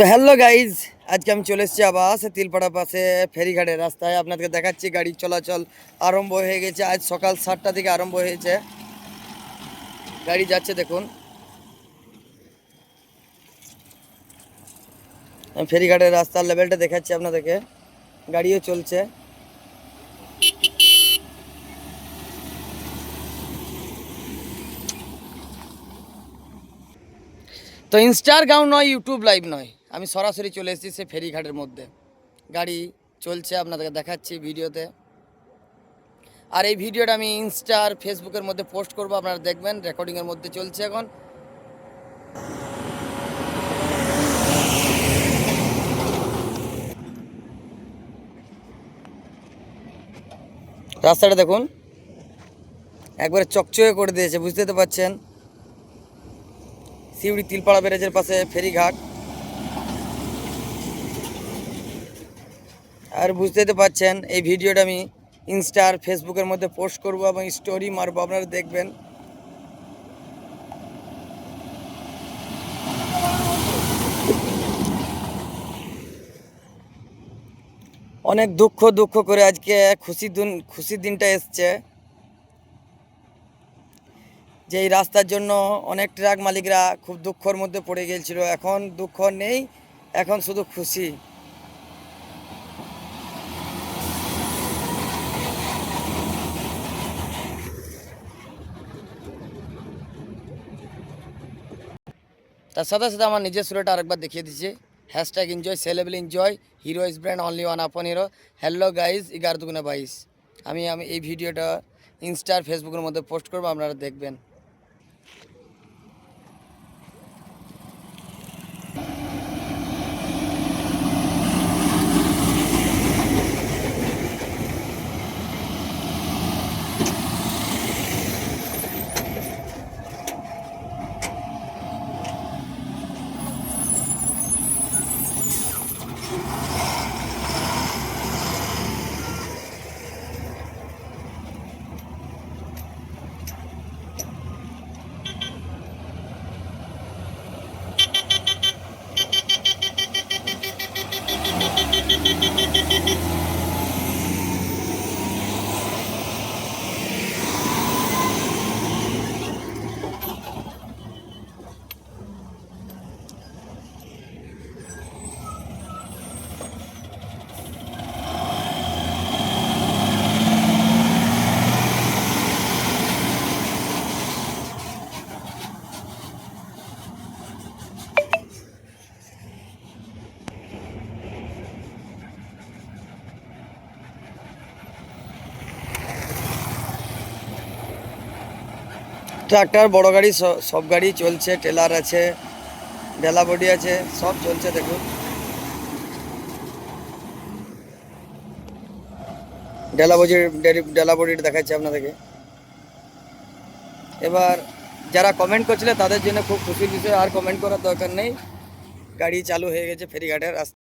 তো hello guys আজকে আমি চলে এসেছি আবার সে তিলপাড়া পাশে, ফেরিঘাটের রাস্তায়। আপনাদেরকে দেখাচ্ছি গাড়ি চলাচল আরম্ভ হয়ে গেছে। আজ সকাল সাতটা থেকে আরম্ভ হয়েছে। গাড়ি যাচ্ছে দেখুন। আমি ফেরিঘাটের রাস্তার লেভেলটা দেখাচ্ছি আপনাদেরকে। গাড়িও চলছে। তো ইনস্টার গাউন নয় ইউটিউব লাইভ নয়। আমি সরাসরি চলে এসেছি সে ফেরিঘাটের মধ্যে। গাড়ি চলছে আপনাদেরকে দেখাচ্ছি ভিডিওতে। আর এই ভিডিওটা আমি ইনস্টার ফেসবুকের মধ্যে পোস্ট করব, আপনারা দেখবেন, রেকর্ডিংয়ের মধ্যে চলছে এখন। রাস্তাটা দেখুন, একবারে চকচকে করে দিয়েছে, বুঝতে তো পারছেন। সিউড়ি তিলপাড়া ব্যারেজের পাশে ফেরিঘাট। আর বুঝতেই তো পারছেন, এই ভিডিওটা আমি ইনস্টা আর ফেসবুকের মধ্যে পোস্ট করব এবং স্টোরি মারব, আপনারা দেখবেন। অনেক দুঃখ দুঃখ করে আজকে খুশির দিন খুশির দিনটা এসছে। যে এই রাস্তার জন্য অনেক ট্রাক মালিকরা খুব দুঃখর মধ্যে পড়ে গিয়েছিল, এখন দুঃখ নেই, এখন শুধু খুশি। তার সাথে সাথে আমার নিজের সুরেটা আরেকবার দেখিয়ে দিচ্ছি। Hashtag enjoy sellable enjoy hero is brand only one আপন হিরো হ্যালো গাইজ এগারো দুগুনে বাইশ আমি আমি এই ভিডিওটা ইনস্টার ফেসবুকের মধ্যে পোস্ট করব, আপনারা দেখবেন। ট্রাক্টর, বড় গাড়ি সব গাড়ি চলছে টেলার আছে ডেলা বডি আছে, সব চলছে দেখুন। ডেলা বডি, ডেলা বডির দেখাচ্ছে আপনাদেরকে। এবার যারা কমেন্ট করছিলেন তাদের জন্য খুব খুশির বিষয়, আর কমেন্ট করার দরকার নেই। গাড়ি চালু হয়ে গেছে ফেরিঘাটের রাস্তা।